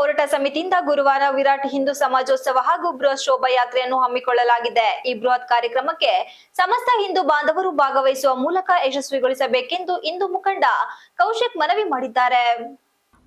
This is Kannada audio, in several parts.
ಹೋರಾಟ ಸಮಿತಿಯಿಂದ ಗುರುವಾರ ವಿರಾಟ್ ಹಿಂದೂ ಸಮಾಜೋತ್ಸವ ಹಾಗೂ ಬೃಹತ್ ಶೋಭಾಯಾತ್ರೆಯನ್ನು ಹಮ್ಮಿಕೊಳ್ಳಲಾಗಿದೆ. ಈ ಬೃಹತ್ ಕಾರ್ಯಕ್ರಮಕ್ಕೆ ಸಮಸ್ತ ಹಿಂದೂ ಬಾಂಧವರು ಭಾಗವಹಿಸುವ ಮೂಲಕ ಯಶಸ್ವಿಗೊಳಿಸಬೇಕೆಂದು ಹಿಂದೂ ಮುಖಂಡ ಕೌಶಿಕ್ ಮನವಿ ಮಾಡಿದ್ದಾರೆ.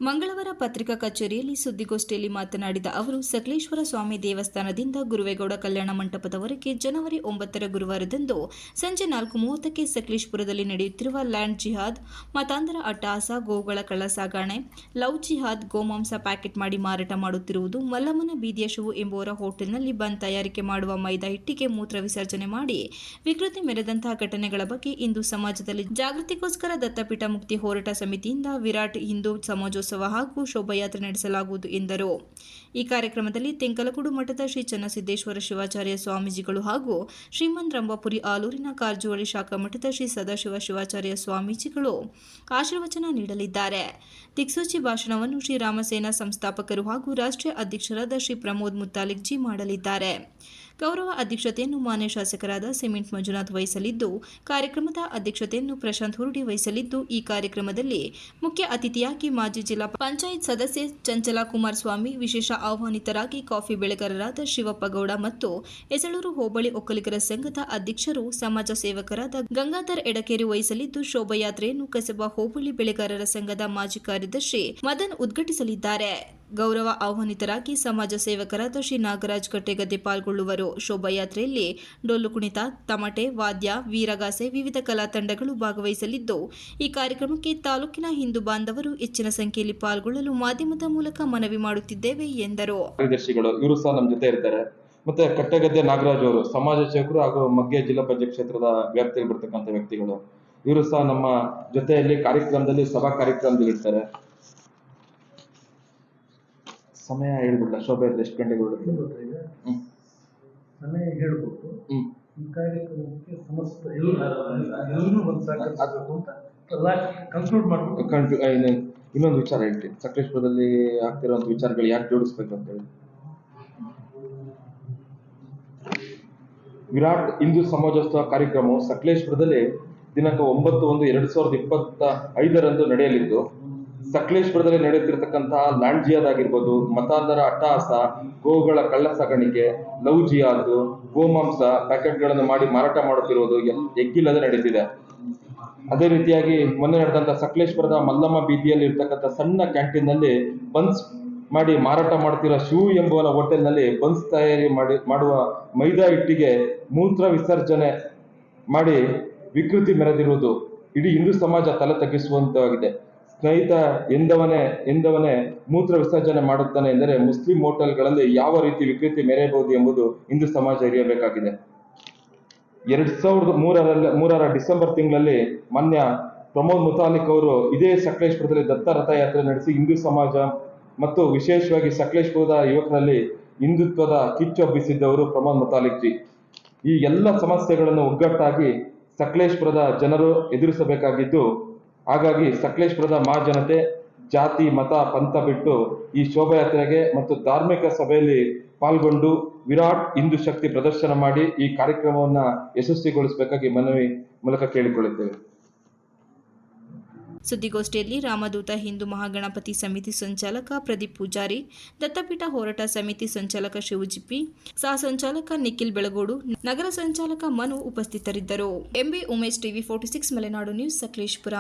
ಮಂಗಳವಾರ ಪತ್ರಿಕಾ ಕಚೇರಿಯಲ್ಲಿ ಸುದ್ದಿಗೋಷ್ಠಿಯಲ್ಲಿ ಮಾತನಾಡಿದ ಅವರು, ಸಕಲೇಶ್ವರ ಸ್ವಾಮಿ ದೇವಸ್ಥಾನದಿಂದ ಗುರುವೇಗೌಡ ಕಲ್ಯಾಣ ಮಂಟಪದವರೆಗೆ ಜನವರಿ ಒಂಬತ್ತರ ಗುರುವಾರದಂದು ಸಂಜೆ ನಾಲ್ಕು ಮೂವತ್ತಕ್ಕೆ ಸಕಲೇಶ್ಪುರದಲ್ಲಿ ನಡೆಯುತ್ತಿರುವ ಲ್ಯಾಂಡ್ ಜಿಹಾದ್ ಮತಾಂತರ ಅಟ್ಟಹಾಸ ಗೋಗಳ ಕಳ್ಳ ಸಾಗಾಣೆ ಲವ್ ಜಿಹಾದ್ ಗೋಮಾಂಸ ಪ್ಯಾಕೆಟ್ ಮಾಡಿ ಮಾರಾಟ ಮಾಡುತ್ತಿರುವುದು ಮಲ್ಲಮ್ಮನ ಬೀದಿಯ ಶಿವು ಎಂಬುವರ ಹೋಟೆಲ್ನಲ್ಲಿ ಬಂದ್ ತಯಾರಿಕೆ ಮಾಡುವ ಮೈದಾ ಹಿಟ್ಟಿಗೆ ಮೂತ್ರ ವಿಸರ್ಜನೆ ಮಾಡಿ ವಿಕೃತಿ ಮೆರೆದಂತಹ ಘಟನೆಗಳ ಬಗ್ಗೆ ಇಂದು ಸಮಾಜದಲ್ಲಿ ಜಾಗೃತಿಗೋಸ್ಕರ ದತ್ತಪೀಠ ಮುಕ್ತಿ ಹೋರಾಟ ಸಮಿತಿಯಿಂದ ವಿರಾಟ್ ಹಿಂದೂ ಸಮಾಜೋತ್ಸವ ಹಾಗೂ ಶೋಭಾಯಾತ್ರೆ ನಡೆಸಲಾಗುವುದು ಎಂದರು. ಈ ಕಾರ್ಯಕ್ರಮದಲ್ಲಿ ತೆಂಕಲಗೂಡು ಮಠದ ಶ್ರೀ ಚನ್ನಸಿದ್ದೇಶ್ವರ ಶಿವಾಚಾರ್ಯ ಸ್ವಾಮೀಜಿಗಳು ಹಾಗೂ ಶ್ರೀಮಂತ್ ರಂಭಾಪುರಿ ಆಲೂರಿನ ಕಾರ್ಜುವಳಿ ಶಾಖಾ ಮಠದ ಶ್ರೀ ಸದಾಶಿವ ಶಿವಾಚಾರ್ಯ ಸ್ವಾಮೀಜಿಗಳು ಆಶೀರ್ವಚನ ನೀಡಲಿದ್ದಾರೆ. ದಿಕ್ಸೂಚಿ ಭಾಷಣವನ್ನು ಶ್ರೀರಾಮಸೇನಾ ಸಂಸ್ಥಾಪಕರು ಹಾಗೂ ರಾಷ್ಟ್ರೀಯ ಅಧ್ಯಕ್ಷರಾದ ಶ್ರೀ ಪ್ರಮೋದ್ ಮುತ್ತಾಲಿಕ್ಜಿ ಮಾಡಲಿದ್ದಾರೆ. ಗೌರವ ಅಧ್ಯಕ್ಷತೆಯನ್ನು ಮಾನ್ಯ ಶಾಸಕರಾದ ಸಿಮೆಂಟ್ ಮಂಜುನಾಥ್ ವಹಿಸಲಿದ್ದು, ಕಾರ್ಯಕ್ರಮದ ಅಧ್ಯಕ್ಷತೆಯನ್ನು ಪ್ರಶಾಂತ್ ಹುರುಡಿ ವಹಿಸಲಿದ್ದು, ಈ ಕಾರ್ಯಕ್ರಮದಲ್ಲಿ ಮುಖ್ಯ ಅತಿಥಿಯಾಗಿ ಮಾಜಿ ಜಿಲ್ಲಾ ಪಂಚಾಯತ್ ಸದಸ್ಯೆ ಚಂಚಲಾ ಕುಮಾರಸ್ವಾಮಿ ವಿಶೇಷ ಆಹ್ವಾನಿತರಾಗಿ ಕಾಫಿ ಬೆಳೆಗಾರರಾದ ಶಿವಪ್ಪ ಗೌಡ ಮತ್ತು ಎಸಳೂರು ಹೋಬಳಿ ಒಕ್ಕಲಿಗರ ಸಂಘದ ಅಧ್ಯಕ್ಷರು, ಸಮಾಜ ಸೇವಕರಾದ ಗಂಗಾಧರ್ ಎಡಕೇರಿ ವಹಿಸಲಿದ್ದು, ಶೋಭಾಯಾತ್ರೆಯನ್ನು ಕಸಬಾ ಹೋಬಳಿ ಬೆಳೆಗಾರರ ಸಂಘದ ಮಾಜಿ ಕಾರ್ಯದರ್ಶಿ ಮದನ್ ಉದ್ಘಾಟಿಸಲಿದ್ದಾರೆ. ಗೌರವ ಆಹ್ವಾನಿತರಾಗಿ ಸಮಾಜ ಸೇವಕರಾದ ಶ್ರೀ ನಾಗರಾಜ್ ಕಟ್ಟೆಗದ್ದೆ ಪಾಲ್ಗೊಳ್ಳುವರು. ಶೋಭಾಯಾತ್ರೆಯಲ್ಲಿ ಡೊಳ್ಳು ಕುಣಿತ, ತಮಟೆ, ವಾದ್ಯ, ವೀರಗಾಸೆ ವಿವಿಧ ಕಲಾ ತಂಡಗಳು ಭಾಗವಹಿಸಲಿದ್ದು, ಈ ಕಾರ್ಯಕ್ರಮಕ್ಕೆ ತಾಲೂಕಿನ ಹಿಂದೂ ಬಾಂಧವರು ಹೆಚ್ಚಿನ ಸಂಖ್ಯೆಯಲ್ಲಿ ಪಾಲ್ಗೊಳ್ಳಲು ಮಾಧ್ಯಮದ ಮೂಲಕ ಮನವಿ ಮಾಡುತ್ತಿದ್ದೇವೆ ಎಂದರು. ಇವರು ಸಹ ನಮ್ಮ ಜೊತೆ ಇರ್ತಾರೆ. ಮತ್ತೆ ಕಟ್ಟೆಗದ್ದೆ ನಾಗರಾಜ್ ಅವರು, ಸಮಾಜ ಸೇವಕರು ಹಾಗೂ ಮಗ್ಗೆ ಜಿಲ್ಲಾ ಪಂಚಾಯತ್ ಕ್ಷೇತ್ರದ ವ್ಯಾಪ್ತಿಯಲ್ಲಿ ಬರ್ತಕ್ಕಂಥ ವ್ಯಕ್ತಿಗಳು, ಇವರು ಸಹ ನಮ್ಮ ಜೊತೆಯಲ್ಲಿ ಕಾರ್ಯಕ್ರಮದಲ್ಲಿ, ಸಭಾ ಕಾರ್ಯಕ್ರಮದಲ್ಲಿ ಇರ್ತಾರೆ. ಸಮಯ ಹೇಳ್ಬಿಡ್ಲ? ಶೋಭಾಯಾತ್ರೆ ಎಷ್ಟು ಗಂಟೆಗೆ ಹೊರಡುತ್ತೆ? ಹ್ಮ್. ಸಮಯ ಹೇಳ್ಬಿಟ್ಟು ಈ ಕಾರ್ಯಕ್ರಮಕ್ಕೆ ಸಮಸ್ತ ಎಲ್ಲ ಎಲ್ಲರೂ ಒಂದು ಸಹಕರಿಸಬೇಕು ಅಂತ ಕನ್ಕ್ಲೂಡ್ ಮಾಡ್ಬೇಕು ಇನ್ನೊಂದು ವಿಚಾರ ಹೇಳ್ತೀನಿ. ಸಕಲೇಶ್ಪುರದಲ್ಲಿ ಆಗ್ತಿರೋ ವಿಚಾರಗಳು ಯಾಕೆ ಜೋಡಿಸ್ಬೇಕು ಅಂತ ಹೇಳಿ. ವಿರಾಟ್ ಹಿಂದೂ ಸಮಾಜೋತ್ಸವ ಕಾರ್ಯಕ್ರಮವು ಸಕಲೇಶ್ಪುರದಲ್ಲಿ ದಿನಾಂಕ ಒಂಬತ್ತು ಒಂದು ಎರಡು ಸಾವಿರದ ಇಪ್ಪತ್ತ ಐದರಂದು ನಡೆಯಲಿದ್ದು ಸಕಲೇಶ್ಪುರದಲ್ಲಿ ನಡೆಯುತ್ತಿರತಕ್ಕಂತಹ ಲ್ಯಾಂಡ್ ಜಿಯಾದ್ ಆಗಿರ್ಬೋದು ಮತಾಂತರ ಅಟ್ಟಹಾಸ ಗೋವುಗಳ ಕಳ್ಳ ಸಾಗಾಣಿಕೆ, ಲವ್ ಜಿಯಾದ್, ಗೋಮಾಂಸ ಪ್ಯಾಕೆಟ್ಗಳನ್ನು ಮಾಡಿ ಮಾರಾಟ ಮಾಡುತ್ತಿರುವುದು ಎಗ್ಗಿಲ್ಲದೆ ನಡೀತಿದೆ ಅದೇ ರೀತಿಯಾಗಿ ಮೊನ್ನೆ ನಡೆದಂತ ಸಕಲೇಶ್ಪುರದ ಮಲ್ಲಮ್ಮ ಬೀದಿಯಲ್ಲಿ ಇರ್ತಕ್ಕಂಥ ಸಣ್ಣ ಕ್ಯಾಂಟೀನ್ನಲ್ಲಿ ಬನ್ಸ್ ಮಾಡಿ ಮಾರಾಟ ಮಾಡ್ತಿರೋ ಶಿವು ಎಂಬುವನ ಹೋಟೆಲ್ನಲ್ಲಿ ಬನ್ಸ್ ತಯಾರಿ ಮಾಡಿ, ಮಾಡುವ ಮೈದಾ ಹಿಟ್ಟಿಗೆ ಮೂತ್ರ ವಿಸರ್ಜನೆ ಮಾಡಿ ವಿಕೃತಿ ಮೆರೆದಿರುವುದು. ಇಡೀ ಹಿಂದೂ ಸಮಾಜ ತಲೆ ತಗ್ಗಿಸುವಂತಾಗಿದೆ. ಸ್ನೇಹಿತ ಎಂದವನೇ ಎಂದವನೇ ಮೂತ್ರ ವಿಸರ್ಜನೆ ಮಾಡುತ್ತಾನೆ ಎಂದರೆ ಮುಸ್ಲಿಂ ಹೋಟೆಲ್ಗಳಲ್ಲಿ ಯಾವ ರೀತಿ ವಿಕೃತಿ ಮೆರೆಯಬಹುದು ಎಂಬುದು ಹಿಂದೂ ಸಮಾಜ ಅರಿಯಬೇಕಾಗಿದೆ ಎರಡ್ ಸಾವಿರದ ಮೂರರಲ್ಲಿ, ಮೂರರ ಡಿಸೆಂಬರ್ ತಿಂಗಳಲ್ಲಿ ಮಾನ್ಯ ಪ್ರಮೋದ್ ಮುತಾಲಿಕ್ ಅವರು ಇದೇ ಸಕಲೇಶ್ಪುರದಲ್ಲಿ ದತ್ತ ರಥಯಾತ್ರೆ ನಡೆಸಿ ಹಿಂದೂ ಸಮಾಜ ಮತ್ತು ವಿಶೇಷವಾಗಿ ಸಕಲೇಶ್ಪುರದ ಯುವಕರಲ್ಲಿ ಹಿಂದುತ್ವದ ಕಿಚ್ಚು ಹಬ್ಬಿಸಿದ್ದವರು ಪ್ರಮೋದ್ ಮುತಾಲಿಕ್ ಜಿ. ಈ ಎಲ್ಲ ಸಮಸ್ಯೆಗಳನ್ನು ಒಗ್ಗಟ್ಟಾಗಿ ಸಕಲೇಶ್ಪುರದ ಜನರು ಎದುರಿಸಬೇಕಾಗಿದ್ದು ಹಾಗಾಗಿ ಸಕಲೇಶ್ಪುರದ ಮಹಾಜನತೆ ಜಾತಿ, ಮತ, ಪಂಥ ಬಿಟ್ಟು ಈ ಶೋಭಾಯಾತ್ರೆಗೆ ಮತ್ತು ಧಾರ್ಮಿಕ ಸಭೆಯಲ್ಲಿ ಪಾಲ್ಗೊಂಡು ವಿರಾಟ್ ಹಿಂದೂ ಶಕ್ತಿ ಪ್ರದರ್ಶನ ಮಾಡಿ ಈ ಕಾರ್ಯಕ್ರಮವನ್ನ ಯಶಸ್ವಿಗೊಳಿಸಬೇಕಾಗಿ ಮನವಿ ಮೂಲಕ ಕೇಳಿಕೊಳ್ಳುತ್ತೇವೆ. ಸುದ್ದಿಗೋಷ್ಠಿಯಲ್ಲಿ ರಾಮದೂತ ಹಿಂದೂ ಮಹಾಗಣಪತಿ ಸಮಿತಿ ಸಂಚಾಲಕ ಪ್ರದೀಪ್ ಪೂಜಾರಿ, ದತ್ತಪೀಠ ಹೋರಾಟ ಸಮಿತಿ ಸಂಚಾಲಕ ಶಿವಜಿಪಿ, ಸಹ ಸಂಚಾಲಕ ನಿಖಿಲ್ ಬೆಳಗೋಡು, ನಗರ ಸಂಚಾಲಕ ಮನು ಉಪಸ್ಥಿತರಿದ್ದರು. MB Umesh TV forty six Malenadu news Sakleshpur.